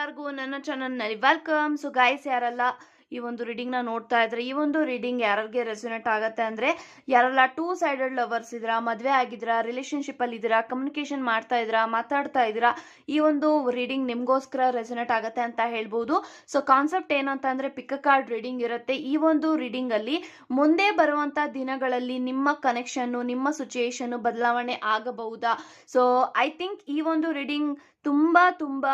ಎಲ್ಲರಿಗೂ ನನ್ನ ಚಾನಲ್ನಲ್ಲಿ ವೆಲ್ಕಮ್ ಸೊ ಗಾಯ್ಸ್ ಯಾರೆಲ್ಲ ಈ ಒಂದು ರೀಡಿಂಗ್ನ ನೋಡ್ತಾ ಇದ್ರೆ, ಈ ಒಂದು ರೀಡಿಂಗ್ ಯಾರಿಗೆ ರೆಸ್ಯುನೇಟ್ ಆಗುತ್ತೆ ಅಂದರೆ, ಯಾರೆಲ್ಲ ಟೂ ಸೈಡೆಡ್ ಲವರ್ಸ್ ಇದ್ದೀರಾ, ಮದುವೆ ಆಗಿದ್ದೀರಾ ರಿಲೇಷನ್ಶಿಪ್ಪಲ್ಲಿ ಇದ್ದೀರಾ ಕಮ್ಯುನಿಕೇಷನ್ ಮಾಡ್ತಾ ಇದ್ದೀರಾ, ಮಾತಾಡ್ತಾ ಇದ್ದೀರಾ, ಈ ಒಂದು ರೀಡಿಂಗ್ ನಿಮಗೋಸ್ಕರ ರೆಸ್ಯುನೇಟ್ ಆಗುತ್ತೆ ಅಂತ ಹೇಳ್ಬೋದು. ಸೊ ಕಾನ್ಸೆಪ್ಟ್ ಏನಂತ ಅಂದರೆ ಪಿಕ್ ಕಾರ್ಡ್ ರೀಡಿಂಗ್ ಇರುತ್ತೆ. ಈ ಒಂದು ರೀಡಿಂಗಲ್ಲಿ ಮುಂದೆ ಬರುವಂಥ ದಿನಗಳಲ್ಲಿ ನಿಮ್ಮ ಕನೆಕ್ಷನ್ನು ನಿಮ್ಮ ಸಿಚುಯೇಷನ್ನು ಬದಲಾವಣೆ ಆಗಬಹುದಾ? ಸೊ ಐ ಥಿಂಕ್ ಈ ಒಂದು ರೀಡಿಂಗ್ ತುಂಬ ತುಂಬ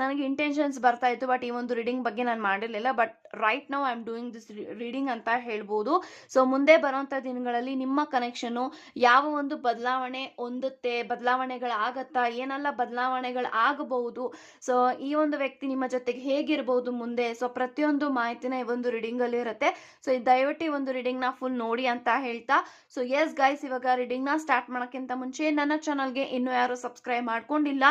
ನನಗೆ ಇಂಟೆನ್ಷನ್ಸ್ ಬರ್ತಾ ಇತ್ತು ಬಟ್ ಈ ಒಂದು ರೀಡಿಂಗ್ ಬಗ್ಗೆ ನಾನು ಮಾಡಿರಲಿಲ್ಲ but right now I am doing this reading ಅಂತ ಹೇಳ್ಬೋದು. ಸೊ ಮುಂದೆ ಬರುವಂಥ ದಿನಗಳಲ್ಲಿ ನಿಮ್ಮ ಕನೆಕ್ಷನ್ನು ಯಾವ ಒಂದು ಬದಲಾವಣೆ ಹೊಂದುತ್ತೆ, ಬದಲಾವಣೆಗಳಾಗತ್ತಾ, ಏನೆಲ್ಲ ಬದಲಾವಣೆಗಳು ಆಗಬಹುದು ಸೊ ಈ ಒಂದು ವ್ಯಕ್ತಿ ನಿಮ್ಮ ಜೊತೆಗೆ ಹೇಗಿರ್ಬೋದು ಮುಂದೆ ಸೊ ಪ್ರತಿಯೊಂದು ಮಾಹಿತಿನ ಈ ಒಂದು ರೀಡಿಂಗಲ್ಲಿ ಇರುತ್ತೆ. ಸೊ ದಯವಿಟ್ಟು ಈ ಒಂದು ರೀಡಿಂಗ್ನ ಫುಲ್ ನೋಡಿ ಅಂತ ಹೇಳ್ತಾ ಸೊ ಎಸ್ ಗೈಸ್ ಇವಾಗ ರೀಡಿಂಗ್ನ ಸ್ಟಾರ್ಟ್ ಮಾಡೋಕ್ಕಿಂತ ಮುಂಚೆ ನನ್ನ ಚಾನಲ್ಗೆ ಇನ್ನೂ ಯಾರು ಸಬ್ಸ್ಕ್ರೈಬ್ ಮಾಡ್ಕೊಂಡಿಲ್ಲ.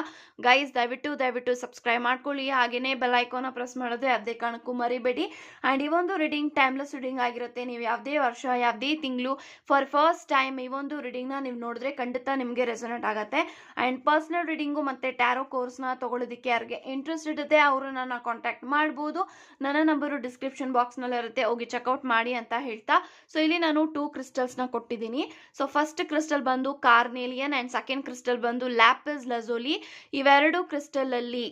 ಗೈಸ್ ದಯವಿಟ್ಟು ದಯವಿಟ್ಟು ಸಬ್ಸ್ಕ್ರೈಬ್ ಮಾಡ್ಕೊಳ್ಳಿ. ಹಾಗೆಯೇ ಬೆಲ್ ಐಕಾನ ಪ್ರೆಸ್ ಮಾಡೋದು ಯಾವುದೇ ಕಾರಣಕ್ಕೂ ಮರಿಬೇಡಿ. ಆ್ಯಂಡ್ ಈ ಒಂದು ರೀಡಿಂಗ್ ಟೈಮ್ಲೆಸ್ ರೀಡಿಂಗ್ ಆಗಿರುತ್ತೆ. ನೀವು ಯಾವುದೇ ವರ್ಷ, ಯಾವುದೇ ತಿಂಗಳು ಫಾರ್ ಫಸ್ಟ್ ಟೈಮ್ ಈ ಒಂದು ರೀಡಿಂಗ್ನ ನೀವು ನೋಡಿದ್ರೆ ಖಂಡಿತ ನಿಮಗೆ ರೆಸೊನೇಟ್ ಆಗುತ್ತೆ. ಆ್ಯಂಡ್ ಪರ್ಸ್ನಲ್ ರೀಡಿಂಗು ಮತ್ತು ಟ್ಯಾರೋ ಕೋರ್ಸ್ನ ತೊಗೊಳೋದಕ್ಕೆ ಯಾರಿಗೆ ಇಂಟ್ರೆಸ್ಟ್ ಇರುತ್ತೆ, ಅವರು ನನ್ನ ಕಾಂಟ್ಯಾಕ್ಟ್ ಮಾಡ್ಬೋದು. ನನ್ನ ನಂಬರು ಡಿಸ್ಕ್ರಿಪ್ಷನ್ ಬಾಕ್ಸ್ನಲ್ಲಿ ಇರುತ್ತೆ. ಹೋಗಿ ಚೆಕ್ಔಟ್ ಮಾಡಿ ಅಂತ ಹೇಳ್ತಾ. ಸೊ ಇಲ್ಲಿ ನಾನು ಟೂ ಕ್ರಿಸ್ಟಲ್ಸ್ನ ಕೊಟ್ಟಿದ್ದೀನಿ. ಸೊ ಫಸ್ಟ್ ಕ್ರಿಸ್ಟಲ್ ಬಂದು ಕಾರ್ನೇಲಿಯನ್ ಆ್ಯಂಡ್ ಸೆಕೆಂಡ್ ಕ್ರಿಸ್ಟಲ್ ಬಂದು ಲ್ಯಾಪಿಸ್ ಲಜೋಲಿ ಇವೆರಡು ಕ್ರಿಸ್ಟಲಲ್ಲಿ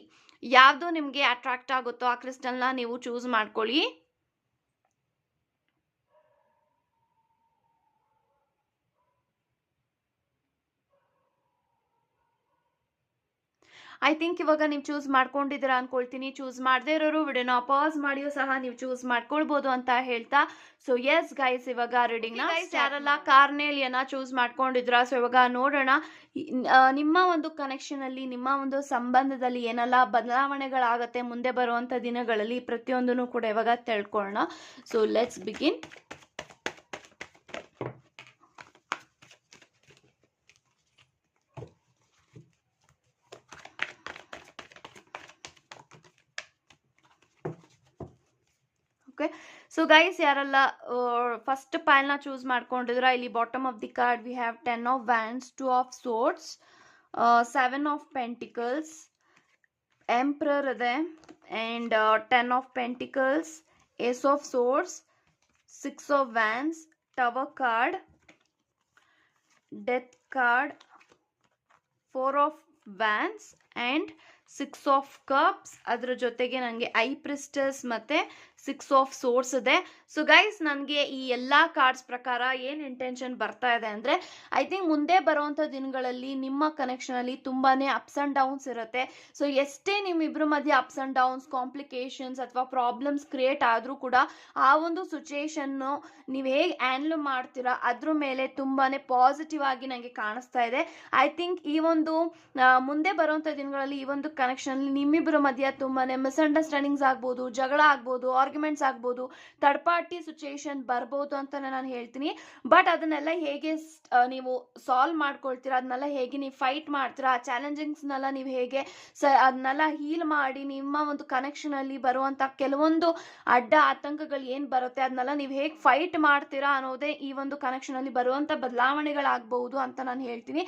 ಯಾವುದು ನಿಮಗೆ ಅಟ್ರಾಕ್ಟ್ ಆಗುತ್ತೋ ಆ ಕ್ರಿಸ್ಟಲ್ನ ನೀವು ಚೂಸ್ ಮಾಡ್ಕೊಳ್ಳಿ. ಐ ಥಿಂಕ್ ಇವಾಗ ನೀವು ಚೂಸ್ ಮಾಡ್ಕೊಂಡಿದ್ದೀರಾ ಅನ್ಕೊಳ್ತೀನಿ. ಚೂಸ್ ಮಾಡದೇ ಇರೋರು ವಿಡಿಯೋನ ಪಾಸ್ ಮಾಡಿಯೂ ಸಹ ನೀವು ಚೂಸ್ ಮಾಡ್ಕೊಳ್ಬೋದು ಅಂತ ಹೇಳ್ತಾ. ಸೊ ಎಸ್ ಗೈಸ್ ಇವಾಗ ರೀಡಿಂಗ್ ಯಾರೆಲ್ಲ ಕಾರ್ನೇಲಿಯನ್ನ ಚೂಸ್ ಮಾಡ್ಕೊಂಡಿದ್ರ. ಸೊ ಇವಾಗ ನೋಡೋಣ. ನಿಮ್ಮ ಒಂದು ಕನೆಕ್ಷನ್ ಅಲ್ಲಿ ನಿಮ್ಮ ಒಂದು ಸಂಬಂಧದಲ್ಲಿ ಏನೆಲ್ಲ ಬದಲಾವಣೆಗಳಾಗತ್ತೆ ಮುಂದೆ ಬರುವಂತ ದಿನಗಳಲ್ಲಿ ಪ್ರತಿಯೊಂದನ್ನು ಕೂಡ ಇವಾಗ ತಿಳ್ಕೊಳ್ಳೋಣ. So let's begin okay so guys ಯಾರೆಲ್ಲ ಫಸ್ಟ್ ಪೈಲ್ನ ಚೂಸ್ ಮಾಡ್ಕೊಂಡಿದ್ರ ಇಲ್ಲಿ bottom of the card we have ten of wands two of swords seven of pentacles emperor ಇದೆ and ten of pentacles ace of swords six of wands tower card death card four of wands and six of cups ಅದ್ರ ಜೊತೆಗೆ ನನಗೆ high priestess ಮತ್ತು six of swords ಇದೆ. So guys ನನಗೆ ಈ ಎಲ್ಲ cards ಪ್ರಕಾರ ಏನು ಇಂಟೆನ್ಷನ್ ಬರ್ತಾ ಇದೆ ಅಂದರೆ ಐ ಥಿಂಕ್ ಮುಂದೆ ಬರುವಂಥ ದಿನಗಳಲ್ಲಿ ನಿಮ್ಮ ಕನೆಕ್ಷನಲ್ಲಿ ತುಂಬಾ ಅಪ್ಸ್ ಆ್ಯಂಡ್ ಡೌನ್ಸ್ ಇರುತ್ತೆ. ಸೊ ಎಷ್ಟೇ ನಿಮ್ಮಿಬ್ಬರ ಮಧ್ಯೆ ಅಪ್ಸ್ ಆ್ಯಂಡ್ ಡೌನ್ಸ್ ಕಾಂಪ್ಲಿಕೇಶನ್ಸ್ ಅಥವಾ ಪ್ರಾಬ್ಲಮ್ಸ್ ಕ್ರಿಯೇಟ್ ಆದರೂ ಕೂಡ ಆ ಒಂದು ಸಿಚುಯೇಷನ್ನು ನೀವು ಹೇಗೆ ಹ್ಯಾಂಡ್ಲ್ ಮಾಡ್ತೀರಾ, ಅದ್ರ ಮೇಲೆ ತುಂಬಾ ಪಾಸಿಟಿವ್ ಆಗಿ ನನಗೆ ಕಾಣಿಸ್ತಾ ಇದೆ. ಐ ಥಿಂಕ್ ಈ ಒಂದು ಮುಂದೆ ಬರುವಂಥ ದಿನಗಳಲ್ಲಿ ಈ ಒಂದು ಕನೆಕ್ಷನ್ ನಿಮ್ಮಿಬ್ಬರ ಮಧ್ಯೆ ತುಂಬಾ ಮಿಸ್ಅಂಡರ್ಸ್ಟ್ಯಾಂಡಿಂಗ್ಸ್ ಆಗ್ಬೋದು, ಜಗಳ ಆಗ್ಬೋದು ಆರ್ಗ್ಯುಮೆಂಟ್ಸ್ ಆಗ್ಬೋದು ಥರ್ಡ್ ಪಾರ್ಟಿ ಸಿಚುಯೇಷನ್ ಬರ್ಬೋದು ಅಂತ ನಾನು ಹೇಳ್ತೀನಿ. ಬಟ್ ಅದನ್ನೆಲ್ಲ ಹೇಗೆ ನೀವು ಸಾಲ್ವ್ ಮಾಡ್ಕೊಳ್ತೀರಾ, ಅದನ್ನೆಲ್ಲ ಹೇಗೆ ನೀವು ಫೈಟ್ ಮಾಡ್ತೀರಾ, ಆ ಚಾಲೆಂಜಿಂಗ್ಸ್ನೆಲ್ಲ ನೀವು ಹೇಗೆ ಸ ಅದನ್ನೆಲ್ಲ ಹೀಲ್ ಮಾಡಿ ನಿಮ್ಮ ಒಂದು ಕನೆಕ್ಷನಲ್ಲಿ ಬರುವಂಥ ಕೆಲವೊಂದು ಅಡ್ಡ ಆತಂಕಗಳು ಏನು ಬರುತ್ತೆ, ಅದನ್ನೆಲ್ಲ ನೀವು ಹೇಗೆ ಫೈಟ್ ಮಾಡ್ತೀರಾ ಅನ್ನೋದೇ ಈ ಒಂದು ಕನೆಕ್ಷನಲ್ಲಿ ಬರುವಂಥ ಬದಲಾವಣೆಗಳಾಗಬಹುದು ಅಂತ ನಾನು ಹೇಳ್ತೀನಿ.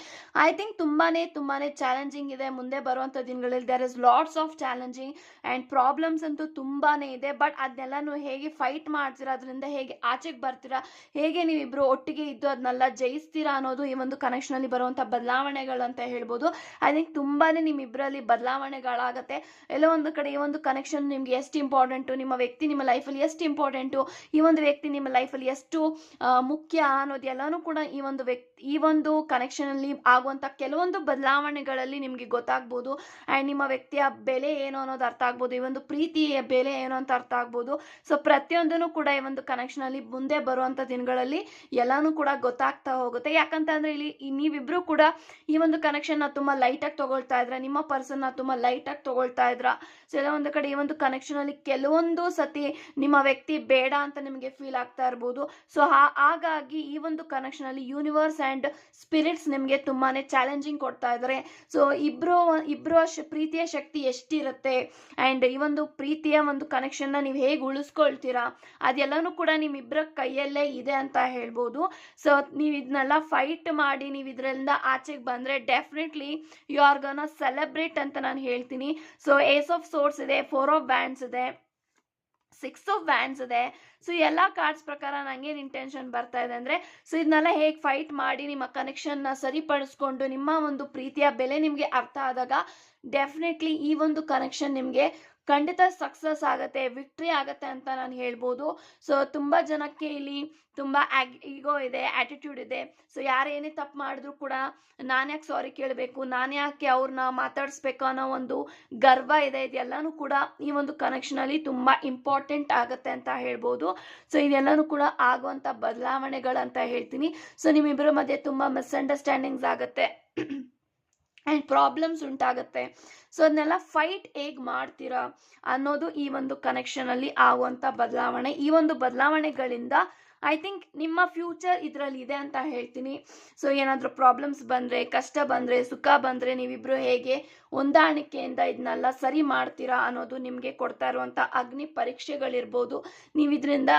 ಐ ಥಿಂಕ್ ತುಂಬಾ ತುಂಬಾ ಚಾಲೆಂಜಿಂಗ್ ಇದೆ, ಮುಂದೆ ಬರುವಂಥ ದಿನಗಳಲ್ಲಿ. There is lots of challenging and problems ಅಂತೂ ತುಂಬಾ ಇದೆ ಬಟ್ ಅದನ್ನೆಲ್ಲನೂ ಹೇಗೆ ಫೈಟ್ ಮಾಡ್ತೀರಾ, ಅದರಿಂದ ಹೇಗೆ ಆಚೆಗೆ ಬರ್ತೀರಾ, ಹೇಗೆ ನೀವಿಬ್ರು ಒಟ್ಟಿಗೆ ಇದ್ದು ಅದನ್ನೆಲ್ಲ ಜಯಿಸ್ತೀರಾ ಅನ್ನೋದು ಈ ಒಂದು ಕನೆಕ್ಷನಲ್ಲಿ ಬರುವಂಥ ಬದಲಾವಣೆಗಳು ಅಂತ ಹೇಳ್ಬೋದು. ಐ ಥಿಂಕ್ ತುಂಬಾ ನಿಮ್ಮಿಬ್ಬರಲ್ಲಿ ಬದಲಾವಣೆಗಳಾಗತ್ತೆ. ಎಲ್ಲೋ ಒಂದು ಕಡೆ ಈ ಒಂದು ಕನೆಕ್ಷನ್ ನಿಮ್ಗೆ ಎಷ್ಟು ಇಂಪಾರ್ಟೆಂಟು ನಿಮ್ಮ ವ್ಯಕ್ತಿ ನಿಮ್ಮ ಲೈಫಲ್ಲಿ ಎಷ್ಟು ಇಂಪಾರ್ಟೆಂಟು ಈ ಒಂದು ವ್ಯಕ್ತಿ ನಿಮ್ಮ ಲೈಫಲ್ಲಿ ಎಷ್ಟು ಮುಖ್ಯ ಅನ್ನೋದು ಎಲ್ಲನೂ ಕೂಡ ಈ ಒಂದು ವ್ಯಕ್ತಿ, ಈ ಒಂದು ಕನೆಕ್ಷನಲ್ಲಿ ಆಗುವಂಥ ಕೆಲವೊಂದು ಬದಲಾವಣೆಗಳಲ್ಲಿ ನಿಮಗೆ ಗೊತ್ತಾಗ್ಬೋದು. ಆ್ಯಂಡ್ ನಿಮ್ಮ ವ್ಯಕ್ತಿಯ ಬೆಲೆ ಏನು ಅನ್ನೋದು ಅರ್ಥ ಆಗ್ಬೋದು, ಈ ಒಂದು ಪ್ರೀತಿಯ ಬೆಲೆ ಏನು ಅಂತ ಅರ್ಥ ಆಗ್ಬೋದು. ಸೊ ಪ್ರತಿಯೊಂದನ್ನು ಕೂಡ ಈ ಒಂದು ಕನೆಕ್ಷನ್ ಅಲ್ಲಿ ಮುಂದೆ ಬರುವಂಥ ದಿನಗಳಲ್ಲಿ ಎಲ್ಲಾನು ಕೂಡ ಗೊತ್ತಾಗ್ತಾ ಹೋಗುತ್ತೆ. ಯಾಕಂತಂದ್ರೆ ಇಲ್ಲಿ ನೀವಿಬ್ರು ಕೂಡ ಈ ಒಂದು ಕನೆಕ್ಷನ್ನ ತುಂಬಾ ಲೈಟ್ ಲೈಟಾಗಿ ತಗೊಳ್ತಾ ಇದ್ರ, ನಿಮ್ಮ ಪರ್ಸನ್ನ ತುಂಬಾ ಲೈಟ್ ಲೈಟಾಗಿ ತಗೊಳ್ತಾ ಇದ್ರ. ಸೊ ಎಲ್ಲ ಒಂದು ಕಡೆ ಈ ಒಂದು ಕನೆಕ್ಷನ್ ಅಲ್ಲಿ ಕೆಲವೊಂದು ಸತಿ ನಿಮ್ಮ ವ್ಯಕ್ತಿ ಬೇಡ ಅಂತ ನಿಮಗೆ ಫೀಲ್ ಆಗ್ತಾ ಇರ್ಬೋದು. ಸೊ ಹಾಗಾಗಿ ಈ ಒಂದು ಕನೆಕ್ಷನ್ ಅಲ್ಲಿ ಯೂನಿವರ್ಸ್ ಅಂಡ್ ಸ್ಪಿರಿಟ್ಸ್ ನಿಮಗೆ ತುಂಬಾನೇ ಚಾಲೆಂಜಿಂಗ್ ಕೊಡ್ತಾ ಇದಾರೆ. ಸೊ ಇಬ್ರು ಇಬ್ಬರು ಪ್ರೀತಿಯ ಶಕ್ತಿ ಎಷ್ಟಿರುತ್ತೆ? ಆ್ಯಂಡ್ ಈ ಒಂದು ಪ್ರೀತಿಯ ಒಂದು ಕನೆಕ್ಷನ್ನ ನೀವು ಹೇಗೆ ಉಳಿಸ್ಕೊಳ್ತೀರಾ? ಅದೆಲ್ಲನೂ ಕೂಡ ನಿಮ್ಮಿಬ್ಬರ ಕೈಯಲ್ಲೇ ಇದೆ ಅಂತ ಹೇಳ್ಬೋದು. ಸೊ ನೀವು ಇದನ್ನೆಲ್ಲ ಫೈಟ್ ಮಾಡಿ, ನೀವು ಇದರಿಂದ ಆಚೆಗೆ ಬಂದರೆ definitely you are gonna celebrate ಅಂತ ನಾನು ಹೇಳ್ತೀನಿ. ಸೊ ಏಸ್ ಆಫ್ ಸೋರ್ಸ್ ಇದೆ ಫೋರ್ ಆಫ್ ಬ್ಯಾಂಡ್ಸ್ ಇದೆ. ಸಿಕ್ಸ್ ಆಫ್ ಬ್ಯಾಂಡ್ಸ್ ಇದೆ. ಸೊ ಎಲ್ಲ ಕಾರ್ಡ್ಸ್ ಪ್ರಕಾರ ನಂಗೇನು ಇಂಟೆನ್ಷನ್ ಬರ್ತಾ ಇದೆ ಅಂದರೆ ಸೊ ಇದನ್ನೆಲ್ಲ ಹೇಗೆ ಫೈಟ್ ಮಾಡಿ ನಿಮ್ಮ ಕನೆಕ್ಷನ್ನ ಸರಿಪಡಿಸ್ಕೊಂಡು ನಿಮ್ಮ ಒಂದು ಪ್ರೀತಿಯ ಬೆಲೆ ನಿಮಗೆ ಅರ್ಥ ಆದಾಗ ಡೆಫಿನೆಟ್ಲಿ ಈ ಒಂದು ಕನೆಕ್ಷನ್ ನಿಮಗೆ ಖಂಡಿತ ಸಕ್ಸಸ್ ಆಗುತ್ತೆ ವಿಕ್ಟ್ರಿ ಆಗುತ್ತೆ ಅಂತ ನಾನು ಹೇಳ್ಬೋದು. ಸೊ ತುಂಬ ಜನಕ್ಕೆ ಇಲ್ಲಿ ತುಂಬ ಈಗೋ ಇದೆ ಆ್ಯಟಿಟ್ಯೂಡ್ ಇದೆ. ಸೊ ಯಾರು ಏನೇ ತಪ್ಪು ಮಾಡಿದ್ರು ಕೂಡ ನಾನು ಯಾಕೆ ಸಾರಿ ಕೇಳಬೇಕು? ನಾನು ಯಾಕೆ ಅವ್ರನ್ನ ಮಾತಾಡಿಸ್ಬೇಕು ಅನ್ನೋ ಒಂದು ಗರ್ವ ಇದೆ. ಇದೆಲ್ಲನೂ ಕೂಡ ಈ ಒಂದು ಕನೆಕ್ಷನಲ್ಲಿ ತುಂಬ ಇಂಪಾರ್ಟೆಂಟ್ ಆಗುತ್ತೆ ಅಂತ ಹೇಳ್ಬೋದು. ಸೊ ಇದೆಲ್ಲನೂ ಕೂಡ ಆಗುವಂಥ ಬದಲಾವಣೆಗಳಂತ ಹೇಳ್ತೀನಿ. ಸೊ ನಿಮ್ಮಿಬ್ಬರ ಮಧ್ಯೆ ತುಂಬ ಮಿಸ್ಅಂಡರ್ಸ್ಟ್ಯಾಂಡಿಂಗ್ಸ್ ಆಗುತ್ತೆ. ಆ್ಯಂಡ್ ಪ್ರಾಬ್ಲಮ್ಸ್ ಉಂಟಾಗುತ್ತೆ. ಸೊ ಅದನ್ನೆಲ್ಲ ಫೈಟ್ ಹೇಗೆ ಮಾಡ್ತೀರಾ ಅನ್ನೋದು ಈ ಒಂದು ಕನೆಕ್ಷನಲ್ಲಿ ಆಗುವಂಥ ಬದಲಾವಣೆ. ಈ ಒಂದು ಬದಲಾವಣೆಗಳಿಂದ ಐ ಥಿಂಕ್ ನಿಮ್ಮ ಫ್ಯೂಚರ್ ಇದರಲ್ಲಿ ಇದೆ ಅಂತ ಹೇಳ್ತೀನಿ. ಸೊ ಏನಾದರೂ ಪ್ರಾಬ್ಲಮ್ಸ್ ಬಂದರೆ, ಕಷ್ಟ ಬಂದರೆ, ಸುಖ ಬಂದರೆ ನೀವಿಬ್ಬರು ಹೇಗೆ ಹೊಂದಾಣಿಕೆಯಿಂದ ಇದನ್ನೆಲ್ಲ ಸರಿ ಮಾಡ್ತೀರಾ ಅನ್ನೋದು ನಿಮಗೆ ಕೊಡ್ತಾ ಇರುವಂಥ ಅಗ್ನಿ ಪರೀಕ್ಷೆಗಳಿರ್ಬೋದು. ನೀವು ಇದರಿಂದ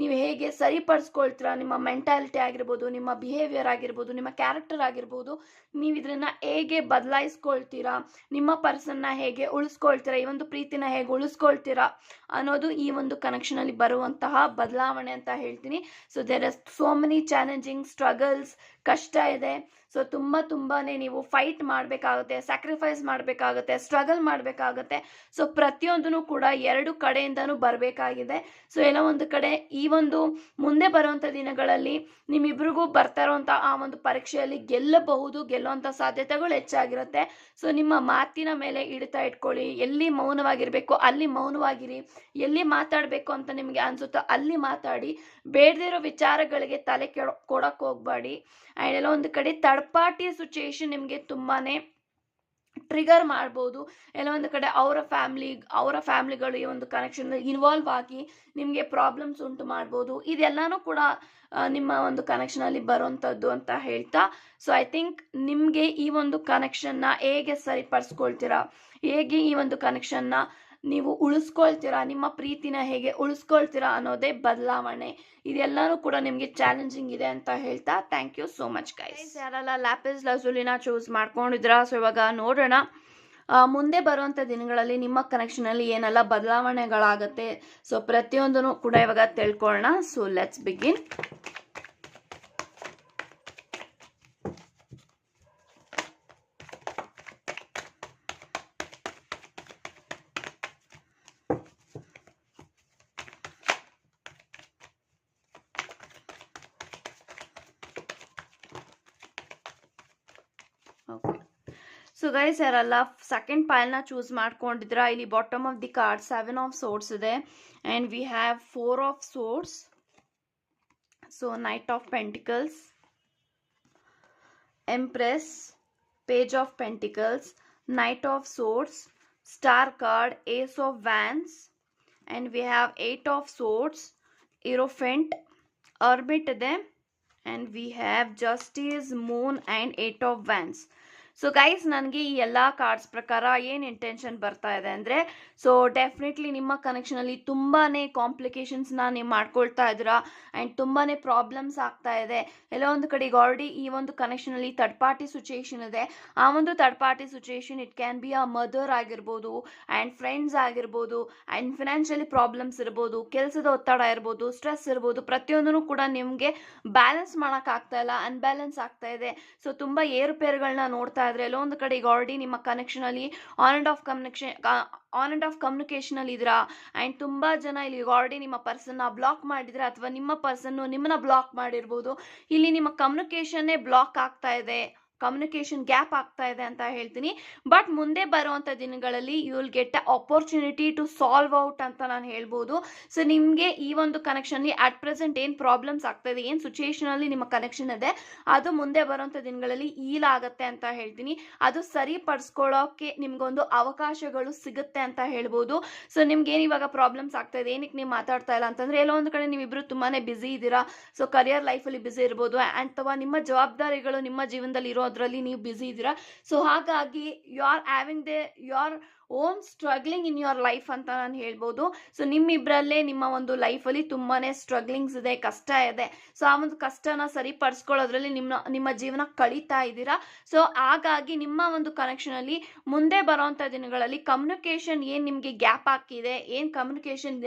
ನೀವು ಹೇಗೆ ಸರಿಪಡಿಸ್ಕೊಳ್ತೀರಾ, ನಿಮ್ಮ ಮೆಂಟಾಲಿಟಿ ಆಗಿರ್ಬೋದು, ನಿಮ್ಮ ಬಿಹೇವಿಯರ್ ಆಗಿರ್ಬೋದು, ನಿಮ್ಮ ಕ್ಯಾರೆಕ್ಟರ್ ಆಗಿರ್ಬೋದು ನೀವು ಇದನ್ನ ಹೇಗೆ ಬದಲಾಯಿಸ್ಕೊಳ್ತೀರಾ, ನಿಮ್ಮ ಪರ್ಸನ್ನ ಹೇಗೆ ಉಳಿಸ್ಕೊಳ್ತೀರಾ, ಈ ಒಂದು ಪ್ರೀತಿನ ಹೇಗೆ ಉಳಿಸ್ಕೊಳ್ತೀರಾ ಅನ್ನೋದು ಈ ಒಂದು ಕನೆಕ್ಷನಲ್ಲಿ ಬರುವಂತಹ ಬದಲಾವಣೆ ಅಂತ ಹೇಳ್ತೀನಿ. So there are so many challenging struggles ಕಷ್ಟ ಇದೆ. ಸೊ ತುಂಬ ತುಂಬಾ ನೀವು ಫೈಟ್ ಮಾಡಬೇಕಾಗುತ್ತೆ ಸ್ಯಾಕ್ರಿಫೈಸ್ ಮಾಡಬೇಕಾಗುತ್ತೆ ಸ್ಟ್ರಗಲ್ ಮಾಡಬೇಕಾಗುತ್ತೆ. ಸೊ ಪ್ರತಿಯೊಂದೂ ಕೂಡ ಎರಡು ಕಡೆಯಿಂದನೂ ಬರಬೇಕಾಗಿದೆ. ಸೊ ಎಲ್ಲ ಒಂದು ಕಡೆ ಈ ಒಂದು ಮುಂದೆ ಬರುವಂಥ ದಿನಗಳಲ್ಲಿ ನಿಮ್ಮಿಬ್ರಿಗೂ ಬರ್ತಾ ಇರುವಂಥ ಆ ಒಂದು ಪರೀಕ್ಷೆಯಲ್ಲಿ ಗೆಲ್ಲಬಹುದು, ಗೆಲ್ಲುವಂಥ ಸಾಧ್ಯತೆಗಳು ಹೆಚ್ಚಾಗಿರುತ್ತೆ. ಸೊ ನಿಮ್ಮ ಮಾತಿನ ಮೇಲೆ ಇಡ್ತಾ ಇಟ್ಕೊಳ್ಳಿ. ಎಲ್ಲಿ ಮೌನವಾಗಿರಬೇಕು, ಅಲ್ಲಿ ಮೌನವಾಗಿರಿ. ಎಲ್ಲಿ ಮಾತಾಡಬೇಕು ಅಂತ ನಿಮಗೆ ಅನಿಸುತ್ತೋ ಅಲ್ಲಿ ಮಾತಾಡಿ. ಬೇಡದಿರೋ ವಿಚಾರಗಳಿಗೆ ತಲೆ ಕೆಡ ಕೊಡಕ್ಕೆ ಹೋಗಬೇಡಿ. ಆ್ಯಂಡ್ ಎಲ್ಲ ಒಂದು ಕಡೆ ತಡ್ಪಾಟಿ ಸಿಚುಯೇಷನ್ ನಿಮಗೆ ತುಂಬಾ ಟ್ರಿಗರ್ ಮಾಡ್ಬೋದು. ಎಲ್ಲ ಒಂದು ಕಡೆ ಅವರ ಫ್ಯಾಮ್ಲಿ ಅವರ ಫ್ಯಾಮ್ಲಿಗಳು ಈ ಒಂದು ಕನೆಕ್ಷನ್ ಇನ್ವಾಲ್ವ್ ಆಗಿ ನಿಮಗೆ ಪ್ರಾಬ್ಲಮ್ಸ್ ಉಂಟು ಮಾಡ್ಬೋದು. ಇದೆಲ್ಲನೂ ಕೂಡ ನಿಮ್ಮ ಒಂದು ಕನೆಕ್ಷನಲ್ಲಿ ಬರೋವಂಥದ್ದು ಅಂತ ಹೇಳ್ತಾ. ಸೊ ಐ ಥಿಂಕ್ ನಿಮಗೆ ಈ ಒಂದು ಕನೆಕ್ಷನ್ನ ಹೇಗೆ ಸರಿಪಡಿಸ್ಕೊಳ್ತೀರಾ? ಹೇಗೆ ಈ ಒಂದು ಕನೆಕ್ಷನ್ನ ನೀವು ಉಳಿಸ್ಕೊಳ್ತೀರಾ? ನಿಮ್ಮ ಪ್ರೀತಿನ ಹೇಗೆ ಉಳಿಸ್ಕೊಳ್ತೀರಾ ಅನ್ನೋದೇ ಬದಲಾವಣೆ. ಇದೆಲ್ಲನೂ ಕೂಡ ನಿಮಗೆ ಚಾಲೆಂಜಿಂಗ್ ಇದೆ ಅಂತ ಹೇಳ್ತಾ thank you so much guys ಯಾರಲ್ಲ ಲ್ಯಾಪಿಸ್ ಲಜುಲಿನ ಚೂಸ್ ಮಾಡ್ಕೊಂಡಿದ್ರಾ ಸೊ ಇವಾಗ ನೋಡೋಣ. ಮುಂದೆ ಬರುವಂಥ ದಿನಗಳಲ್ಲಿ ನಿಮ್ಮ ಕನೆಕ್ಷನಲ್ಲಿ ಏನೆಲ್ಲ ಬದಲಾವಣೆಗಳಾಗುತ್ತೆ? ಸೊ ಪ್ರತಿಯೊಂದನ್ನು ಕೂಡ ಇವಾಗ ತಿಳ್ಕೊಳ್ಳೋಣ. So let's begin okay so guys ಯಾರೆಲ್ಲ ಸೆಕೆಂಡ್ ಪೈಲ್ನ ಚೂಸ್ ಮಾಡ್ಕೊಂಡಿದ್ರ ಇಲ್ಲಿ bottom of the card seven of swords ಇದೆ and we have four of swords so knight of pentacles empress page of pentacles knight of swords star card ace of wands and we have eight of swords hierophant orbit ಇದೆ and we have justice moon and eight of wands. So guys ನನಗೆ ಈ ಎಲ್ಲ cards ಪ್ರಕಾರ ಏನು intention ಬರ್ತಾ ಇದೆ ಅಂದರೆ so definitely ನಿಮ್ಮ ಕನೆಕ್ಷನಲ್ಲಿ ತುಂಬಾ ಕಾಂಪ್ಲಿಕೇಶನ್ಸ್ನ ನೀವು ಮಾಡ್ಕೊಳ್ತಾ ಇದ್ದೀರಾ ಆ್ಯಂಡ್ ತುಂಬಾ ಪ್ರಾಬ್ಲಮ್ಸ್ ಆಗ್ತಾ ಇದೆ. ಎಲ್ಲ ಒಂದು ಕಡೆಗೆ ಆಲ್ರೆಡಿ ಈ ಒಂದು ಕನೆಕ್ಷನಲ್ಲಿ ಥರ್ಡ್ ಪಾರ್ಟಿ ಸಿಚುಯೇಷನ್ ಇದೆ. ಆ ಒಂದು third party situation it can be a mother ಆಗಿರ್ಬೋದು ಆ್ಯಂಡ್ ಫ್ರೆಂಡ್ಸ್ ಆಗಿರ್ಬೋದು ಆ್ಯಂಡ್ ಫಿನಾನ್ಷಿಯಲಿ ಪ್ರಾಬ್ಲಮ್ಸ್ ಇರ್ಬೋದು, ಕೆಲಸದ ಒತ್ತಡ ಇರ್ಬೋದು ಸ್ಟ್ರೆಸ್ ಇರ್ಬೋದು ಪ್ರತಿಯೊಂದೂ ಕೂಡ ನಿಮಗೆ ಬ್ಯಾಲೆನ್ಸ್ ಮಾಡೋಕ್ಕಾಗ್ತಾ ಇಲ್ಲ ಅನ್ಬ್ಯಾಲೆನ್ಸ್ ಆಗ್ತಾ ಇದೆ. ಸೊ ತುಂಬ ಏರುಪೇರುಗಳನ್ನ ನೋಡ್ತಾ ಇದ್ರೆ ಎಲ್ಲೋ ಒಂದು ಕಡೆ ಈಗ ಆಲ್ರೆಡಿ ನಿಮ್ಮ ಕನೆಕ್ಷನಲ್ಲಿ on and off communication on and off ಕಮ್ಯುನಿಕೇಷನಲ್ಲಿ ಇದ್ದೀರಾ? ಆ್ಯಂಡ್ ತುಂಬಾ ಜನ ಇಲ್ಲಿ ಆಲ್ರೆಡಿ ನಿಮ್ಮ ಪರ್ಸನ್ನ ಬ್ಲಾಕ್ ಮಾಡಿದ್ರೆ ಅಥವಾ ನಿಮ್ಮ ಪರ್ಸನ್ನು ನಿಮ್ಮನ್ನ ಬ್ಲಾಕ್ ಮಾಡಿರ್ಬೋದು. ಇಲ್ಲಿ ನಿಮ್ಮ ಕಮ್ಯುನಿಕೇಷನ್ನೇ ಬ್ಲಾಕ್ ಆಗ್ತಾ ಇದೆ. ಕಮ್ಯುನಿಕೇಷನ್ ಗ್ಯಾಪ್ ಆಗ್ತಾ ಇದೆ ಅಂತ ಹೇಳ್ತೀನಿ. ಬಟ್ ಮುಂದೆ ಬರುವಂಥ ದಿನಗಳಲ್ಲಿ you will get a opportunity to solve out ಅಂತ ನಾನು ಹೇಳ್ಬೋದು. ಸೊ ನಿಮಗೆ ಈ ಒಂದು ಕನೆಕ್ಷನ್ಲಿ ಅಟ್ ಪ್ರೆಸೆಂಟ್ ಏನು ಪ್ರಾಬ್ಲಮ್ಸ್ ಆಗ್ತಾ ಇದೆ, ಏನು ಸಿಚುಯೇಷನಲ್ಲಿ ನಿಮ್ಮ ಕನೆಕ್ಷನ್ ಇದೆ, ಅದು ಮುಂದೆ ಬರುವಂಥ ದಿನಗಳಲ್ಲಿ ಈಲ್ ಆಗುತ್ತೆ ಅಂತ ಹೇಳ್ತೀನಿ. ಅದು ಸರಿಪಡಿಸ್ಕೊಳ್ಳೋಕೆ ನಿಮ್ಗೊಂದು ಅವಕಾಶಗಳು ಸಿಗುತ್ತೆ ಅಂತ ಹೇಳ್ಬೋದು. ಸೊ ನಿಮ್ಗೆ ಏನು ಇವಾಗ ಪ್ರಾಬ್ಲಮ್ಸ್ ಆಗ್ತಾ ಇದೆ, ಏನಕ್ಕೆ ನೀವು ಮಾತಾಡ್ತಾ ಇಲ್ಲ ಅಂತಂದ್ರೆ, ಎಲ್ಲೋ ಒಂದು ಕಡೆ ನೀವಿಬ್ರು ತುಂಬಾ ಬ್ಯುಸಿ ಇದ್ದೀರಾ. ಸೊ ಕರಿಯರ್ ಲೈಫಲ್ಲಿ ಬ್ಯುಸಿ ಇರ್ಬೋದು. ಅಥವಾ ನಿಮ್ಮ ಜವಾಬ್ದಾರಿಗಳು ನಿಮ್ಮ ಜೀವನದಲ್ಲಿ ಇರೋದ್ರಲ್ಲಿ ನೀವು ಬ್ಯುಸಿ ಇದ್ದೀರಾ? ಸೊ ಹಾಗಾಗಿ you are having they you are own struggling in your life ಅಂತ ನಾನು ಹೇಳ್ಬೋದು. ಸೊ ನಿಮ್ಮಿಬ್ಬರಲ್ಲೇ ನಿಮ್ಮ ಒಂದು ಲೈಫಲ್ಲಿ ತುಂಬಾ ಸ್ಟ್ರಗ್ಲಿಂಗ್ಸ್ ಇದೆ, ಕಷ್ಟ ಇದೆ. ಸೊ ಆ ಒಂದು ಕಷ್ಟನ ಸರಿಪಡಿಸ್ಕೊಳ್ಳೋದ್ರಲ್ಲಿ ನಿಮ್ಮ ನಿಮ್ಮ ಜೀವನ ಕಳೀತಾ ಇದ್ದೀರಾ? ಸೊ ಹಾಗಾಗಿ ನಿಮ್ಮ ಒಂದು ಕನೆಕ್ಷನಲ್ಲಿ ಮುಂದೆ ಬರೋವಂಥ ದಿನಗಳಲ್ಲಿ ಕಮ್ಯುನಿಕೇಷನ್ ಏನು ನಿಮಗೆ ಗ್ಯಾಪ್ ಹಾಕಿದೆ, ಏನು ಕಮ್ಯುನಿಕೇಷನ್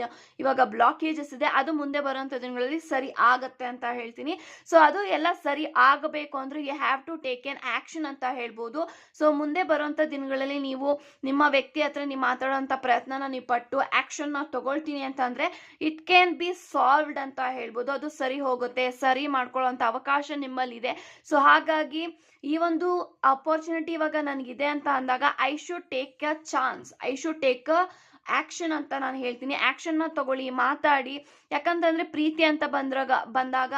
ಇವಾಗ ಬ್ಲಾಕೇಜಸ್ ಇದೆ, ಅದು ಮುಂದೆ ಬರೋವಂಥ ದಿನಗಳಲ್ಲಿ ಸರಿ ಆಗತ್ತೆ ಅಂತ ಹೇಳ್ತೀನಿ. ಸೊ ಅದು ಎಲ್ಲ ಸರಿ ಆಗಬೇಕು ಅಂದರೆ you have to take an action ಅಂತ ಹೇಳ್ಬೋದು. ಸೊ ಮುಂದೆ ಬರುವಂಥ ದಿನಗಳಲ್ಲಿ ನೀವು ನಿಮ್ಮ ವ್ಯಕ್ತಿ ಹತ್ರ ನೀವು ಮಾತಾಡೋಂಥ ಪ್ರಯತ್ನನ ನೀವು ಪಟ್ಟು ಆ್ಯಕ್ಷನ್ನ ತಗೊಳ್ತೀನಿ ಅಂತ ಅಂದರೆ ಇಟ್ ಕ್ಯಾನ್ ಬಿ ಸಾಲ್ವ್ಡ್ ಅಂತ ಹೇಳ್ಬೋದು. ಅದು ಸರಿ ಹೋಗುತ್ತೆ, ಸರಿ ಮಾಡ್ಕೊಳ್ಳೋಂಥ ಅವಕಾಶ ನಿಮ್ಮಲ್ಲಿದೆ. ಸೊ ಹಾಗಾಗಿ ಈ ಒಂದು ಅಪರ್ಚುನಿಟಿ ಇವಾಗ ನನಗಿದೆ ಅಂತ ಅಂದಾಗ I should take a chance I should take a action ಅಂತ ನಾನು ಹೇಳ್ತೀನಿ. ಆ್ಯಕ್ಷನ್ನ ತಗೊಳ್ಳಿ, ಮಾತಾಡಿ. ಯಾಕಂತಂದರೆ ಪ್ರೀತಿ ಅಂತ ಬಂದ್ರಾಗ, ಬಂದಾಗ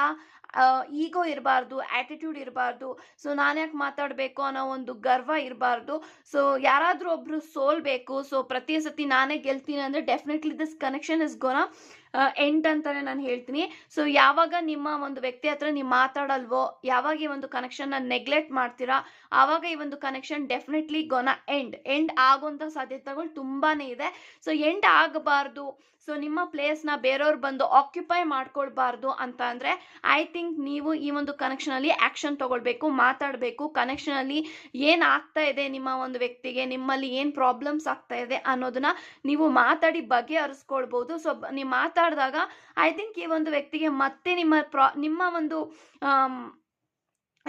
ಈಗೋ ಇರಬಾರ್ದು ಆ್ಯಟಿಟ್ಯೂಡ್ ಇರಬಾರ್ದು. ಸೊ ನಾನು ಯಾಕೆ ಮಾತಾಡಬೇಕು ಅನ್ನೋ ಒಂದು ಗರ್ವ ಇರಬಾರ್ದು. ಸೊ ಯಾರಾದರೂ ಒಬ್ಬರು ಸೋಲ್ಬೇಕು. ಸೊ ಪ್ರತಿ ಸತಿ ನಾನೇ ಗೆಲ್ತೀನಿ ಅಂದರೆ definitely this connection is gonna end ಅಂತಾನೆ ನಾನು ಹೇಳ್ತೀನಿ. ಸೊ ಯಾವಾಗ ನಿಮ್ಮ ಒಂದು ವ್ಯಕ್ತಿ ಹತ್ರ ನೀವು ಮಾತಾಡಲ್ವೋ, ಯಾವಾಗ ಈ ಒಂದು ಕನೆಕ್ಷನ್ನ ನೆಗ್ಲೆಕ್ಟ್ ಮಾಡ್ತೀರಾ, ಆವಾಗ ಈ ಒಂದು connection definitely gonna end end ಆಗೋಂಥ ಸಾಧ್ಯತೆಗಳು ತುಂಬಾ ಇದೆ. ಸೊ ಎಂಡ್ ಆಗಬಾರ್ದು. ಸೊ ನಿಮ್ಮ ಪ್ಲೇಸ್ನ ಬೇರೆಯವ್ರು ಬಂದು ಆಕ್ಯುಪೈ ಮಾಡ್ಕೊಳ್ಬಾರ್ದು ಅಂತ ಅಂದರೆ ಐ ಥಿಂಕ್ ನೀವು ಈ ಒಂದು ಕನೆಕ್ಷನಲ್ಲಿ ಆ್ಯಕ್ಷನ್ ತಗೊಳ್ಬೇಕು, ಮಾತಾಡಬೇಕು. ಕನೆಕ್ಷನಲ್ಲಿ ಏನು ಆಗ್ತಾ ಇದೆ ನಿಮ್ಮ ಒಂದು ವ್ಯಕ್ತಿಗೆ, ನಿಮ್ಮಲ್ಲಿ ಏನು ಪ್ರಾಬ್ಲಮ್ಸ್ ಆಗ್ತಾ ಇದೆ ಅನ್ನೋದನ್ನ ನೀವು ಮಾತಾಡಿ ಬಗೆಹರಿಸ್ಕೊಳ್ಬೋದು. ಸೊ ನೀವು ಮಾತಾಡಿದಾಗ ಐ ಥಿಂಕ್ ಈ ಒಂದು ವ್ಯಕ್ತಿಗೆ ಮತ್ತೆ ನಿಮ್ಮ ಪ್ರಾ ನಿಮ್ಮ ಒಂದು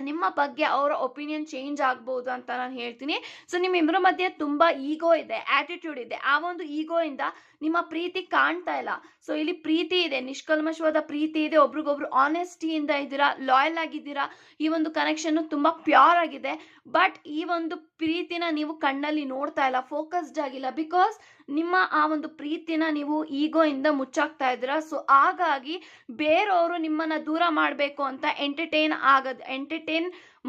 ನಿಮ್ಮ ಬಗ್ಗೆ ಅವರ ಒಪಿನಿಯನ್ ಚೇಂಜ್ ಆಗ್ಬೋದು ಅಂತ ನಾನು ಹೇಳ್ತೀನಿ. ಸೊ ನಿಮ್ಮಿಬ್ಬರ ಮಧ್ಯೆ ತುಂಬ ಈಗೋ ಇದೆ ಆಟಿಟ್ಯೂಡ್ ಇದೆ. ಆ ಒಂದು ಈಗೋ ಇಂದ ನಿಮ್ಮ ಪ್ರೀತಿ ಕಾಣ್ತಾ ಇಲ್ಲ. ಸೊ ಇಲ್ಲಿ ಪ್ರೀತಿ ಇದೆ, ನಿಷ್ಕಲ್ಮಶವಾದ ಪ್ರೀತಿ ಇದೆ, ಒಬ್ರಿಗೊಬ್ರು ಆನೆಸ್ಟಿಯಿಂದ ಇದ್ದೀರಾ ಲಾಯಲ್ ಆಗಿದ್ದೀರಾ, ಈ ಒಂದು ಕನೆಕ್ಷನ್ ತುಂಬ ಪ್ಯೂರ್ ಆಗಿದೆ. ಬಟ್ ಈ ಒಂದು ಪ್ರೀತಿನ ನೀವು ಕಣ್ಣಲ್ಲಿ ನೋಡ್ತಾ ಇಲ್ಲ ಫೋಕಸ್ಡ್ ಆಗಿಲ್ಲ ಬಿಕಾಸ್ ನಿಮ್ಮ ಆ ಒಂದು ಪ್ರೀತಿನ ನೀವು ಈಗೋ ಇಂದ ಮುಚ್ಚಾಕ್ತಾ ಇದ್ದೀರಾ. ಸೊ ಹಾಗಾಗಿ ಬೇರೆಯವರು ನಿಮ್ಮನ್ನ ದೂರ ಮಾಡಬೇಕು ಅಂತ ಎಂಟರ್ಟೈನ್ ಆಗದ್ ಎಂಟರ್ಟೈನ್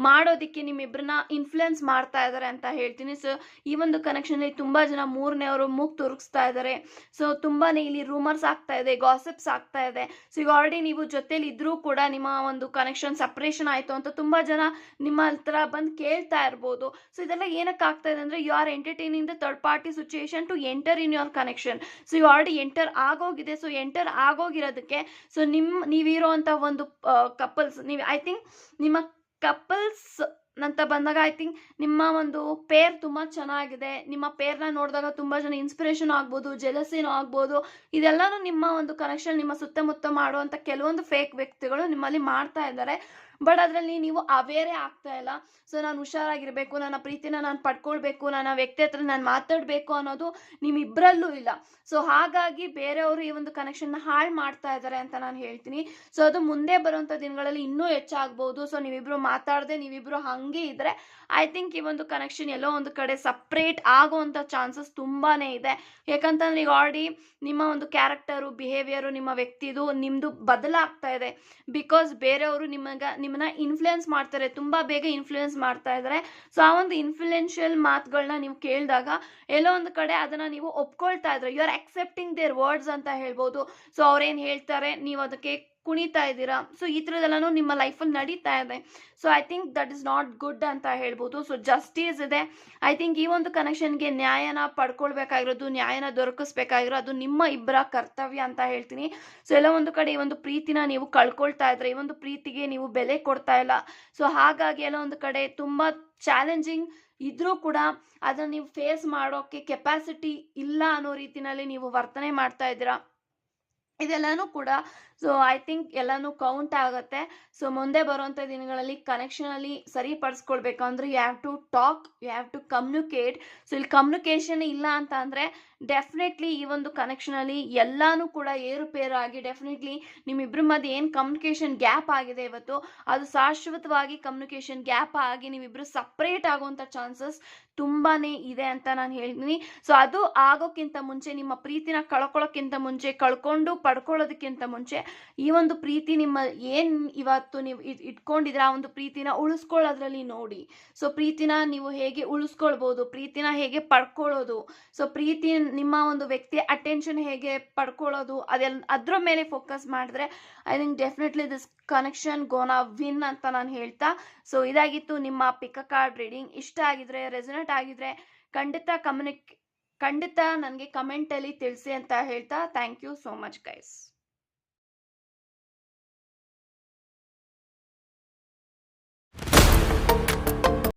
ಮಾಡೋದಕ್ಕೆ ನಿಮ್ಮಿಬ್ಬರನ್ನ ಇನ್ಫ್ಲುಯೆನ್ಸ್ ಮಾಡ್ತಾ ಇದ್ದಾರೆ ಅಂತ ಹೇಳ್ತೀನಿ. ಸೊ ಈ ಒಂದು ಕನೆಕ್ಷನಲ್ಲಿ ತುಂಬ ಜನ ಮೂರನೇವರು ಮೂಗ್ ತುರುಗಿಸ್ತಾ ಇದ್ದಾರೆ ಸೊ ತುಂಬಾನೇ ಇಲ್ಲಿ ರೂಮರ್ಸ್ ಆಗ್ತಾ ಇದೆ ಗಾಸಿಪ್ಸ್ ಆಗ್ತಾ ಇದೆ. ಸೊ ಈಗ ಆಲ್ರೆಡಿ ನೀವು ಜೊತೆಲಿ ಇದ್ರೂ ಕೂಡ ನಿಮ್ಮ ಒಂದು ಕನೆಕ್ಷನ್ ಸಪ್ರೇಷನ್ ಆಯಿತು ಅಂತ ತುಂಬ ಜನ ನಿಮ್ಮ ಹತ್ರ ಬಂದು ಕೇಳ್ತಾ ಇರ್ಬೋದು. ಸೊ ಇದೆಲ್ಲ ಏನಕ್ಕೆ ಆಗ್ತಾ ಇದೆ ಅಂದರೆ you are entertaining the third party situation to enter in your connection so you already enter ಆಗೋಗಿದೆ. ಸೊ ಎಂಟರ್ ಆಗೋಗಿರೋದಕ್ಕೆ ಸೊ ನಿಮ್ಮ ಅಂತ ಒಂದು ಕಪಲ್ಸ್ ನೀವು ಐ ಥಿಂಕ್ ನಿಮ್ಮ ಕಪಲ್ಸ್ ಅಂತ ಬಂದಾಗ ಐ ಥಿಂಕ್ ನಿಮ್ಮ ಒಂದು ಪೇರ್ ತುಂಬ ಚೆನ್ನಾಗಿದೆ. ನಿಮ್ಮ ಪೇರ್ನ ನೋಡಿದಾಗ ತುಂಬ ಜನ ಇನ್ಸ್ಪಿರೇಷನ್ ಆಗ್ಬೋದು ಜೆಲಸಿನೂ ಆಗ್ಬೋದು. ಇದೆಲ್ಲನೂ ನಿಮ್ಮ ಒಂದು ಕನೆಕ್ಷನ್ ನಿಮ್ಮ ಸುತ್ತಮುತ್ತ ಮಾಡುವಂಥ ಕೆಲವೊಂದು ಫೇಕ್ ವ್ಯಕ್ತಿಗಳು ನಿಮ್ಮಲ್ಲಿ ಮಾಡ್ತಾ ಇದ್ದಾರೆ. ಬಟ್ ಅದರಲ್ಲಿ ನೀವು ಅವೇರೇ ಆಗ್ತಾ ಇಲ್ಲ. ಸೊ ನಾನು ಹುಷಾರಾಗಿರಬೇಕು, ನನ್ನ ಪ್ರೀತಿನ ನಾನು ಪಡ್ಕೊಳ್ಬೇಕು, ನನ್ನ ವ್ಯಕ್ತಿ ಹತ್ರ ನಾನು ಮಾತಾಡಬೇಕು ಅನ್ನೋದು ನಿಮ್ಮಿಬ್ಬರಲ್ಲೂ ಇಲ್ಲ. ಸೊ ಹಾಗಾಗಿ ಬೇರೆಯವರು ಈ ಒಂದು ಕನೆಕ್ಷನ್ನ ಹಾಳು ಮಾಡ್ತಾ ಇದ್ದಾರೆ ಅಂತ ನಾನು ಹೇಳ್ತೀನಿ. ಸೊ ಅದು ಮುಂದೆ ಬರುವಂಥ ದಿನಗಳಲ್ಲಿ ಇನ್ನೂ ಹೆಚ್ಚಾಗ್ಬೋದು. ಸೊ ನೀವಿಬ್ರು ಮಾತಾಡದೆ, ನೀವಿಬ್ರು ಹಾಗೆ ಇದ್ದರೆ ಐ ಥಿಂಕ್ ಈ ಒಂದು ಕನೆಕ್ಷನ್ ಎಲ್ಲೋ ಒಂದು ಕಡೆ ಸಪ್ರೇಟ್ ಆಗುವಂಥ ಚಾನ್ಸಸ್ ತುಂಬಾ ಇದೆ. ಯಾಕಂತಂದ್ರೆ ಈಗ ಆಲ್ರೆಡಿ ನಿಮ್ಮ ಒಂದು ಕ್ಯಾರೆಕ್ಟರು ಬಿಹೇವಿಯರು ನಿಮ್ಮ ವ್ಯಕ್ತಿದು ನಿಮ್ಮದು ಬದಲಾಗ್ತಾ ಇದೆ. ಬಿಕಾಸ್ ಬೇರೆಯವರು ನಿಮಗೆ ನಿಮ್ಮನ್ನ ಇನ್ಫ್ಲುಯೆನ್ಸ್ ಮಾಡ್ತಾರೆ, ತುಂಬಾ ಬೇಗ ಇನ್ಫ್ಲುಯೆನ್ಸ್ ಮಾಡ್ತಾ ಇದ್ದಾರೆ ಸೊ ಆ ಒಂದು ಇನ್ಫ್ಲುಯೆನ್ಷಿಯಲ್ ಮಾತುಗಳನ್ನ ನೀವು ಕೇಳಿದಾಗ ಎಲ್ಲೋ ಒಂದು ಕಡೆ ಅದನ್ನ ನೀವು ಒಪ್ಕೊಳ್ತಾ ಇದ್ರೆ you are accepting their words ಅಂತ ಹೇಳ್ಬೋದು. ಸೊ ಅವ್ರೇನು ಹೇಳ್ತಾರೆ, ನೀವು ಅದಕ್ಕೆ ಕುಣಿತಾ ಇದ್ದೀರಾ? ಸೊ ಈ ಥರದ್ದೆಲ್ಲನೂ ನಿಮ್ಮ ಲೈಫಲ್ಲಿ ನಡೀತಾ ಇದೆ. So I think that is not good ಅಂತ ಹೇಳ್ಬೋದು. ಸೊ ಜಸ್ಟಿಸ್ ಇದೆ. ಐ ಥಿಂಕ್ ಈ ಒಂದು ಕನೆಕ್ಷನ್ಗೆ ನ್ಯಾಯನ ಪಡ್ಕೊಳ್ಬೇಕಾಗಿರೋದು, ನ್ಯಾಯನ ದೊರಕಿಸ್ಬೇಕಾಗಿರೋ ಅದು ನಿಮ್ಮ ಇಬ್ಬರ ಕರ್ತವ್ಯ ಅಂತ ಹೇಳ್ತೀನಿ. ಸೊ ಎಲ್ಲ ಒಂದು ಕಡೆ ಈ ಒಂದು ಪ್ರೀತಿನ ನೀವು ಕಳ್ಕೊಳ್ತಾ ಇದ್ರೆ, ಈ ಒಂದು ಪ್ರೀತಿಗೆ ನೀವು ಬೆಲೆ ಕೊಡ್ತಾ ಇಲ್ಲ. ಸೊ ಹಾಗಾಗಿ ಎಲ್ಲ ಒಂದು ಕಡೆ ತುಂಬ ಚಾಲೆಂಜಿಂಗ್ ಇದ್ರೂ ಕೂಡ ಅದನ್ನ ನೀವು ಫೇಸ್ ಮಾಡೋಕ್ಕೆ ಕೆಪಾಸಿಟಿ ಇಲ್ಲ ಅನ್ನೋ ರೀತಿನಲ್ಲಿ ನೀವು ವರ್ತನೆ ಮಾಡ್ತಾ ಇದ್ದೀರಾ. ಇದೆಲ್ಲನೂ ಕೂಡ ಸೊ ಐ ಥಿಂಕ್ ಎಲ್ಲಾನು ಕೌಂಟ್ ಆಗುತ್ತೆ. ಸೊ ಮುಂದೆ ಬರುವಂಥ ದಿನಗಳಲ್ಲಿ ಕನೆಕ್ಷನಲ್ಲಿ ಸರಿಪಡಿಸ್ಕೊಳ್ಬೇಕು ಅಂದರೆ you have to talk you have to communicate so ಇಲ್ಲಿ ಕಮ್ಯುನಿಕೇಷನ್ ಇಲ್ಲ ಅಂತ ಅಂದರೆ ಡೆಫಿನೆಟ್ಲಿ ಈ ಒಂದು ಕನೆಕ್ಷನಲ್ಲಿ ಎಲ್ಲಾನು ಕೂಡ ಏರುಪೇರಾಗಿ ಡೆಫಿನೆಟ್ಲಿ ನಿಮ್ಮಿಬ್ಬರ ಮಧ್ಯೆ ಏನು ಕಮ್ಯುನಿಕೇಷನ್ ಗ್ಯಾಪ್ ಆಗಿದೆ ಇವತ್ತು, ಅದು ಶಾಶ್ವತವಾಗಿ ಕಮ್ಯುನಿಕೇಷನ್ ಗ್ಯಾಪ್ ಆಗಿ ನೀವಿಬ್ಬರು ಸಪ್ರೇಟ್ ಆಗುವಂಥ ಚಾನ್ಸಸ್ ತುಂಬಾ ಇದೆ ಅಂತ ನಾನು ಹೇಳ್ತೀನಿ. ಸೊ ಅದು ಆಗೋಕ್ಕಿಂತ ಮುಂಚೆ, ನಿಮ್ಮ ಪ್ರೀತಿನ ಕಳ್ಕೊಳ್ಳೋಕ್ಕಿಂತ ಮುಂಚೆ, ಕಳ್ಕೊಂಡು ಪಡ್ಕೊಳ್ಳೋದಕ್ಕಿಂತ ಮುಂಚೆ ಈ ಒಂದು ಪ್ರೀತಿ ನಿಮ್ಮ ಏನು ಇವತ್ತು ನೀವು ಇಟ್ ಇಟ್ಕೊಂಡಿದ್ರೆ ಆ ಒಂದು ಪ್ರೀತಿನ ಉಳಿಸ್ಕೊಳ್ಳೋದ್ರಲ್ಲಿ ನೋಡಿ. ಸೊ ಪ್ರೀತಿನ ನೀವು ಹೇಗೆ ಉಳಿಸ್ಕೊಳ್ಬೋದು, ಪ್ರೀತಿನ ಹೇಗೆ ಪಡ್ಕೊಳ್ಳೋದು ಸೊ ಪ್ರೀತಿ ನಿಮ್ಮ ಒಂದು ವ್ಯಕ್ತಿ ಅಟೆನ್ಷನ್ ಹೇಗೆ ಪಡ್ಕೊಳ್ಳೋದು ಅದೆಲ್ಲ ಅದ್ರ ಮೇಲೆ ಫೋಕಸ್ ಮಾಡಿದ್ರೆ I think definitely this connection gonna win ಅಂತ ನಾನು ಹೇಳ್ತಾ ಸೊ ಇದಾಗಿತ್ತು ನಿಮ್ಮ ಪಿಕ ಕಾರ್ಡ್ ರೀಡಿಂಗ್ ಇಷ್ಟ ಆಗಿದ್ರೆ ರೆಸನೇಟ್ ಆಗಿದ್ರೆ, ಖಂಡಿತ ಕಮ್ಯುನಿಕ್ ಖಂಡಿತ ನನಗೆ ಕಮೆಂಟಲ್ಲಿ ತಿಳಿಸಿ ಅಂತ ಹೇಳ್ತಾ. Thank you so much guys